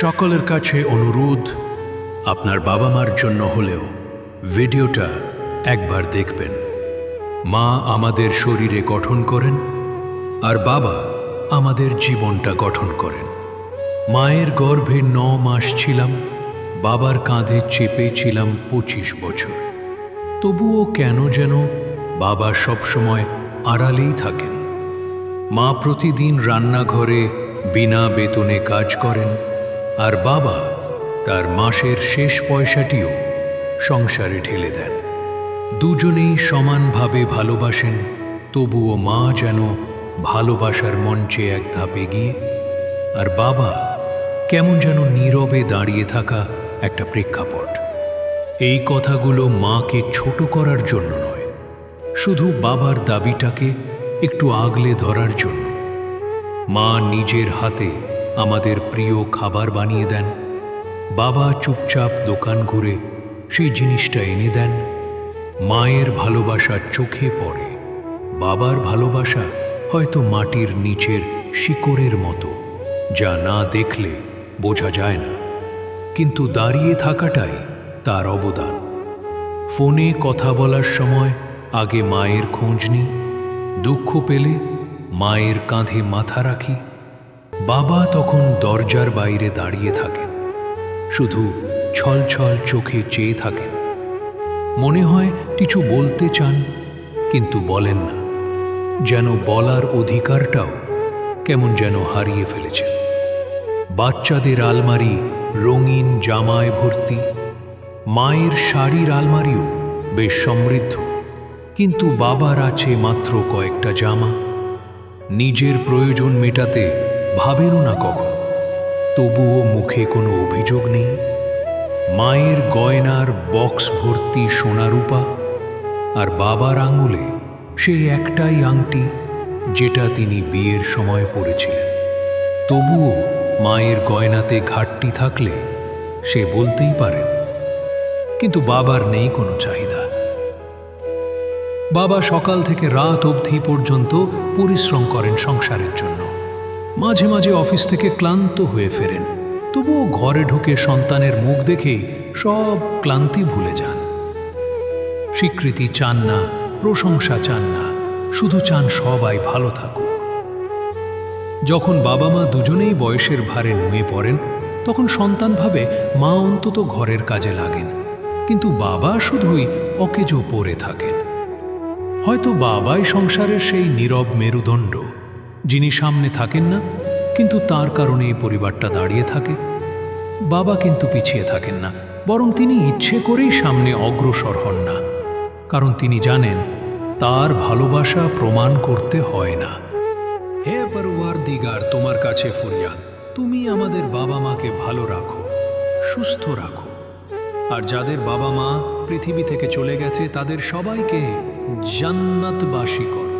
সকলের কাছে অনুরোধ, আপনার বাবা মার জন্য হলেও ভিডিওটা একবার দেখবেন। মা আমাদের শরীরে গঠন করেন আর বাবা আমাদের জীবনটা গঠন করেন। মায়ের গর্ভে ন মাস ছিলাম, বাবার কাঁধে চেপে ছিলাম পঁচিশ বছর। তবুও কেন যেন বাবা সবসময় আড়ালেই থাকেন। মা প্রতিদিন রান্নাঘরে বিনা বেতনে কাজ করেন আর বাবা তার মাসের শেষ পয়সাটিও সংসারে ঢেলে দেন। দুজনেই সমানভাবে ভালোবাসেন, তবুও মা যেন ভালোবাসার মঞ্চে এক ধাপ এগিয়ে, আর বাবা কেমন যেন নীরবে দাঁড়িয়ে থাকা একটা প্রেক্ষাপট। এই কথাগুলো মাকে ছোট করার জন্য নয়, শুধু বাবার দাবিটাকে একটু আগলে ধরার জন্য। মা নিজের হাতে আমাদের প্রিয় খাবার বানিয়ে দেন। বাবা চুপচাপ দোকান ঘুরে সেই জিনিসটা এনে দেন। মায়ের ভালোবাসা চোখে পড়ে। বাবার ভালোবাসা হয়তো মাটির নিচের শিকড়ের মতো, যা না দেখলে বোঝা যায় না। কিন্তু দাঁড়িয়ে থাকাটাই তার অবদান। ফোনে কথা বলার সময় আগে মায়ের খোঁজ নিই। দুঃখ পেলে মায়ের কাঁধে মাথা রাখি। বাবা তখন দরজার বাইরে দাঁড়িয়ে থাকেন। শুধু ছলছল চোখে চেয়ে থাকেন। মনে হয় কিছু বলতে চান, কিন্তু বলেন না। যেন বলার অধিকারটাও কেমন যেন হারিয়ে ফেলেছেন। বাচ্চাদের আলমারি রঙিন জামায় ভর্তি। মায়ের শাড়ির আলমারিও বেশ সমৃদ্ধ। কিন্তু বাবার আছে মাত্র কয়েকটা জামা। নিজের প্রয়োজন মেটাতে ভাবেনও না কখনো। তবুও মুখে কোনো অভিযোগ নেই। মায়ের গয়নার বক্স ভর্তি সোনারূপা আর বাবার আঙুলে সেই একটাই আংটি যেটা তিনি বিয়ের সময় পরেছিলেন। তবুও মায়ের গয়নাতে ঘাটতি থাকলে সে বলতেই পারেন, কিন্তু বাবার নেই কোনো চাহিদা। বাবা সকাল থেকে রাত অবধি পর্যন্ত পরিশ্রম করেন সংসারের জন্য। মাঝে মাঝে অফিস থেকে ক্লান্ত হয়ে ফেরেন। তবুও ঘরে ঢুকে সন্তানের মুখ দেখেই সব ক্লান্তি ভুলে যান। স্বীকৃতি চান না, প্রশংসা চান না, শুধু চান সবাই ভালো থাকুক। যখন বাবা মা দুজনেই বয়সের ভারে নুয়ে পড়েন, তখন সন্তান ভাবে মা অন্তত ঘরের কাজে লাগেন। কিন্তু বাবা শুধুই অকেজো পড়ে থাকেন। হয়তো বাবাই সংসারের সেই নীরব মেরুদণ্ড যিনি সামনে থাকেন না, কিন্তু তার কারণে এই পরিবারটা দাঁড়িয়ে থাকে। বাবা কিন্তু পিছিয়ে থাকেন না, বরং তিনি ইচ্ছে করেই সামনে অগ্রসর হন না। কারণ তিনি জানেন, তার ভালোবাসা প্রমাণ করতে হয় না। হে পরওয়ার দিগার তোমার কাছে ফরিয়াদ, তুমি আমাদের বাবা মাকে ভালো রাখো, সুস্থ রাখো। আর যাদের বাবা মা পৃথিবী থেকে চলে গেছে, তাদের সবাইকে জান্নাতবাসী করো।